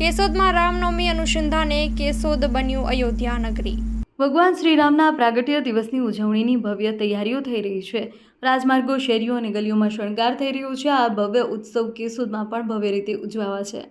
કેશોદમાં રામનવમી અનુસંધાને કેશોદ બન્યું અયોધ્યા નગરી. ભગવાન શ્રીરામના પ્રાગટ્ય દિવસની ઉજવણીની ભવ્ય તૈયારીઓ થઈ રહી છે. રાજમાર્ગો, શેરીઓ અને ગલીઓમાં શણગાર થઈ રહ્યો છે. આ ભવ્ય ઉત્સવ કેશોદમાં પણ ભવ્ય રીતે ઉજવાવા છે.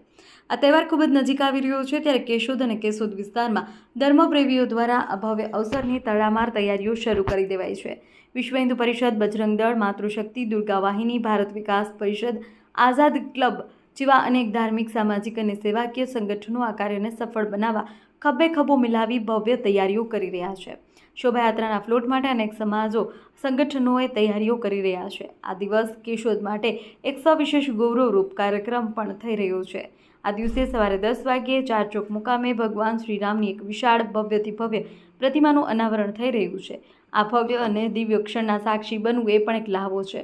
આ તહેવાર ખૂબ જ નજીક આવી રહ્યો છે ત્યારે કેશોદ અને કેશોદ વિસ્તારમાં ધર્મપ્રેમીઓ દ્વારા આ ભવ્ય અવસરની તડામાર તૈયારીઓ શરૂ કરી દેવાઈ છે. વિશ્વ હિન્દુ પરિષદ બજરંગ દળ માતૃશક્તિ દુર્ગા વાહિની ભારત વિકાસ પરિષદ, આઝાદ ક્લબ જેવા અનેક ધાર્મિક, સામાજિક અને સેવાકીય સંગઠનો આ કાર્યને સફળ બનાવવા ખભે ખભો મિલાવી ભવ્ય તૈયારીઓ કરી રહ્યા છે. શોભાયાત્રાના ફ્લોટ માટે અનેક સમાજો, સંગઠનોએ તૈયારીઓ કરી રહ્યા છે. આ દિવસ કેશોદ માટે એક સવિશેષ ગૌરવરૂપ કાર્યક્રમ પણ થઈ રહ્યો છે. આ દિવસે સવારે દસ વાગ્યે ચાર ચોક મુકામે ભગવાન શ્રીરામની એક વિશાળ ભવ્યથી ભવ્ય પ્રતિમાનું અનાવરણ થઈ રહ્યું છે. આ ભવ્ય અને દિવ્ય ક્ષણના સાક્ષી બનવું એ પણ એક લાહવો છે.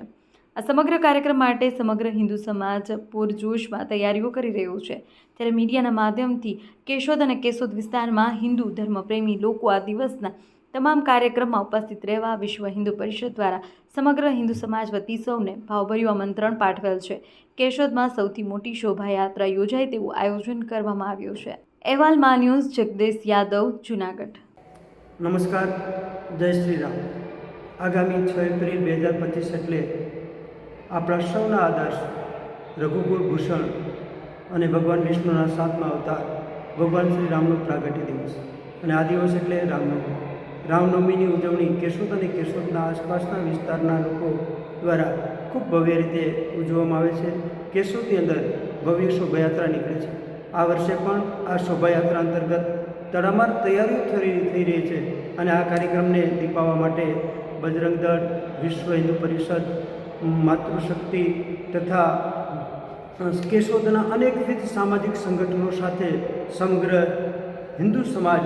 આ સમગ્ર કાર્યક્રમ માટે સમગ્ર હિન્દુ સમાજ પૂરજોશમાં તૈયારીઓ કરી રહ્યો છે. ત્યારે મીડિયાના માધ્યમથી કેશોદ અને કેશોદ વિસ્તારમાં હિન્દુ ધર્મપ્રેમી લોકો આ દિવસના તમામ કાર્યક્રમમાં ઉપસ્થિત રહેવા વિશ્વ હિન્દુ પરિષદ દ્વારા સમગ્ર હિન્દુ સમાજ વતી સૌને ભાવભર્યું આમંત્રણ પાઠવેલ છે. કેશોદમાં સૌથી મોટી શોભાયાત્રા યોજાય તેવું આયોજન કરવામાં આવ્યું છે. અહેવાલ મા ન્યૂઝ, જગદીશ યાદવ, જુનાગઢ. નમસ્કાર, જય શ્રી રામ. આગામી છ એપ્રિલ બે હજાર પચીસ એટલે આપણા સૌના આદર્શ રઘુકુલ ભૂષણ અને ભગવાન વિષ્ણુના સાતમા અવતાર, ભગવાન શ્રી રામનો પ્રાગટ્ય દિવસ. અને આ દિવસ એટલે રામનવમી. રામનવમીની ઉજવણી કેશોદ અને કેશોદના આસપાસના વિસ્તારના લોકો દ્વારા ખૂબ ભવ્ય રીતે ઉજવવામાં આવે છે. કેશોદની અંદર ભવ્ય શોભાયાત્રા નીકળે છે. આ વર્ષે પણ આ શોભાયાત્રા અંતર્ગત તડામાર તૈયારીઓ થઈ રહી છે. અને આ કાર્યક્રમને દીપાવવા માટે બજરંગ દળ વિશ્વ હિન્દુ પરિષદ માતૃશક્તિ તથા કેશોદના અનેકવિધ સામાજિક સંગઠનો સાથે સમગ્ર હિન્દુ સમાજ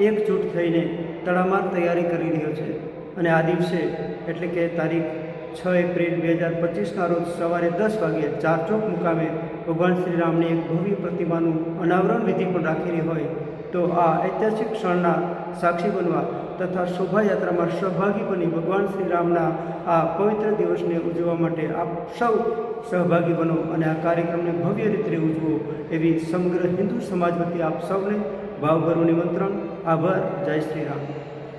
એકજૂટ થઈને તડામાર તૈયારી કરી રહ્યો છે. અને આ દિવસે, એટલે કે તારીખ છ એપ્રિલ બે હજાર પચીસના રોજ સવારે દસ વાગ્યે ચાર ચોક મુકામે ભગવાન શ્રીરામની એક ભવ્ય પ્રતિમાનું અનાવરણ વિધિ પણ રાખેલી હોય તો આ ઐતિહાસિક ક્ષણના સાક્ષી બનવા તથા શોભાયાત્રામાં સહભાગી બની ભગવાન શ્રીરામના આ પવિત્ર દિવસને ઉજવવા માટે આપ સૌ સહભાગી બનો અને આ કાર્યક્રમને ભવ્ય રીતે ઉજવો એવી સમગ્ર હિન્દુ સમાજ વતી આપ સૌને ભાવભરું નિમંત્રણ. આભાર. જય શ્રી રામ